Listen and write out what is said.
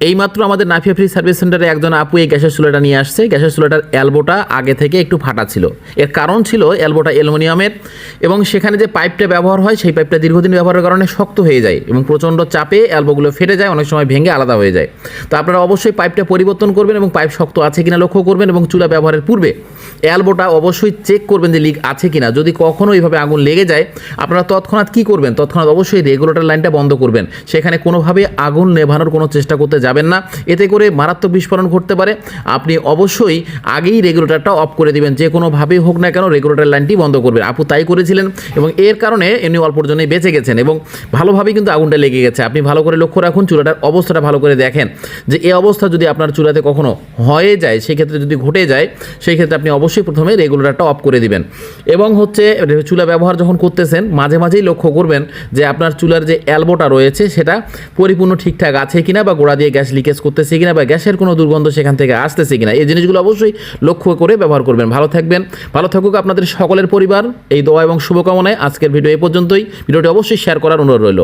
এইমাত্র আমাদের Nafia free service সেন্টারে একজন আপু এই গ্যাসের চুলাটা নিয়ে আসছে। গ্যাসের চুলাটার অ্যালবোটা আগে থেকে একটু ফাটা ছিল। এর কারণ ছিল অ্যালবোটা অ্যালুমিনিয়ামের এবং সেখানে যে পাইপটা ব্যবহার হয়, সেই পাইপটা দীর্ঘদিন ব্যবহারের কারণে শক্ত হয়ে যায় এবং প্রচণ্ড চাপে অ্যালবোগুলো ফেটে যায়, অনেক সময় ভেঙে আলাদা হয়ে যায়। তো আপনারা অবশ্যই পাইপটা পরিবর্তন করবেন এবং পাইপ শক্ত আছে কিনা লক্ষ্য করবেন এবং চুলা ব্যবহারের পূর্বে অ্যালবোটা অবশ্যই চেক করবেন যে লিক আছে কিনা। যদি কখনো এইভাবে আগুন লেগে যায়, আপনারা তৎক্ষণাৎ কী করবেন? তৎক্ষণাৎ অবশ্যই রেগুলেটর লাইনটা বন্ধ করবেন। সেখানে কোনোভাবে আগুন নেভানোর কোনো চেষ্টা করতে যাবেন না। এতে করে মারাত্মক বিস্ফোরণ ঘটতে পারে। আপনি অবশ্যই আগেই রেগুলেটরটা অফ করে দিবেন। যে কোনোভাবেই হোক না কেন রেগুলেটর লাইনটি বন্ধ করবেন। আপু তাই করেছিলেন এবং এর কারণে এমনি অল্পর জন্যই বেঁচে গেছেন এবং ভালোভাবেই কিন্তু আগুনটা লেগে গেছে। আপনি ভালো করে লক্ষ্য রাখুন, চুলাটার অবস্থাটা ভালো করে দেখেন। যে এই অবস্থা যদি আপনার চুলাতে কখনো হয়ে যায়, সেক্ষেত্রে যদি ঘটে যায় সেই ক্ষেত্রে আপনি অবশ্যই প্রথমে রেগুলেটরটা অফ করে দিবেন। এবং হচ্ছে চুলা ব্যবহার যখন করতেছেন, মাঝে মাঝেই লক্ষ্য করবেন যে আপনার চুলার যে অ্যালবোটা রয়েছে, সেটা পরিপূর্ণ ঠিকঠাক আছে কিনা বা গোড়া দিয়ে গ্যাস লিকেজ করতেছে কিনা বা গ্যাসের কোনো দুর্গন্ধ সেখান থেকে আসতেছে কিনা। এই জিনিসগুলো অবশ্যই লক্ষ্য করে ব্যবহার করবেন। ভালো থাকবেন, ভালো থাকুক আপনাদের সকলের পরিবার। এই দোয়া এবং শুভকামনায় আজকের ভিডিও এ পর্যন্তই। ভিডিওটি অবশ্যই শেয়ার করার অনুরোধ রইল।